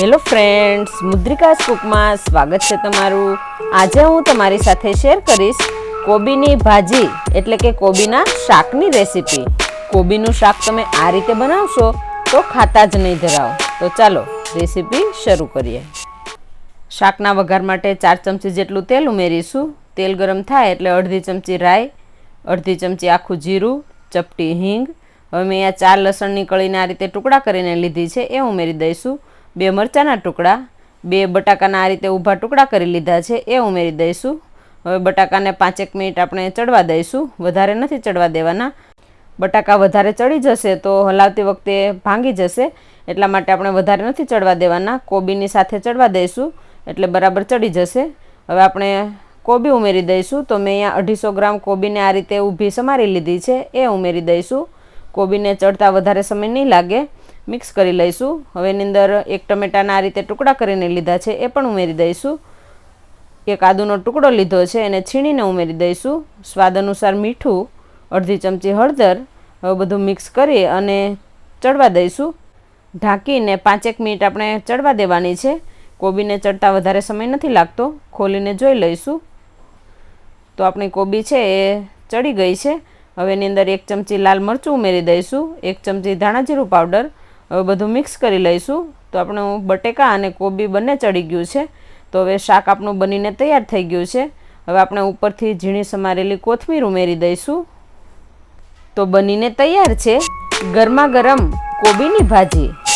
Hello friends મુદ્રિકાસ કુકમાં સ્વાગત છે તમારું. આજે હું તમારી સાથે શેર કરીશ કોબીની ભાજી, એટલે કે કોબીના શાકની રેસીપી. કોબીનું શાક તમે આ રીતે બનાવશો તો ખાતા જ નહીં ધરાવો તો ચાલો, રેસીપી શરૂ કરીએ. શાકના વઘાર માટે ચાર ચમચી જેટલું તેલ ઉમેરીશું. તેલ ગરમ થાય એટલે અડધી ચમચી રાઈ, અડધી ચમચી આખું જીરું, ચપટી હિંગ. હવે મેં અહીંયા ચાર લસણની કળીને આ રીતે ટુકડા કરીને લીધી છે, એ ઉમેરી દઈશું. બે મરચાંના ટુકડા, બે બટાકાના આ રીતે ઊભા ટુકડા કરી લીધા છે, એ ઉમેરી દઈશું. હવે બટાકાને પાંચેક મિનિટ આપણે ચડવા દઈશું, વધારે નથી ચડવા દેવાના. બટાકા વધારે ચડી જશે તો હલાવતી વખતે ભાંગી જશે, એટલા માટે આપણે વધારે નથી ચડવા દેવાના. કોબીની સાથે ચડવા દઈશું, એટલે બરાબર ચડી જશે. હવે આપણે કોબી ઉમેરી દઈશું, તો મેં અહીંયા અઢીસો ગ્રામ કોબીને આ રીતે ઊભી સમારી લીધી છે, એ ઉમેરી દઈશું. કોબીને ચડતા વધારે સમય નહીં લાગે. મિક્સ કરી લઈશું. હવે એની અંદર એક ટમેટાના આ રીતે ટુકડા કરીને લીધા છે, એ પણ ઉમેરી દઈશું. એક આદુનો ટુકડો લીધો છે, એને છીણીને ઉમેરી દઈશું. સ્વાદ અનુસાર મીઠું, અડધી ચમચી હળદર, હવે બધું મિક્સ કરી અને ચડવા દઈશું. ઢાંકીને પાંચેક મિનિટ આપણે ચડવા દેવાની છે. કોબીને ચડતા વધારે સમય નથી લાગતો, ખોલીને જોઈ લઈશું. તો આપણી કોબી છે એ ચડી ગઈ છે. હવે એની અંદર એક ચમચી લાલ મરચું ઉમેરી દઈશું, એક ચમચી ધાણા જીરું પાવડર હવે બધું મિક્સ કરી લઈશું. તો આપણું બટેકા અને કોબી બંને ચડી ગયું છે. તો હવે શાક આપણું બનીને તૈયાર થઈ ગયું છે. હવે આપણે ઉપરથી ઝીણી સમારેલી કોથમીર ઉમેરી દઈશું. તો બનીને તૈયાર છે ગરમા ગરમ કોબીની ભાજી.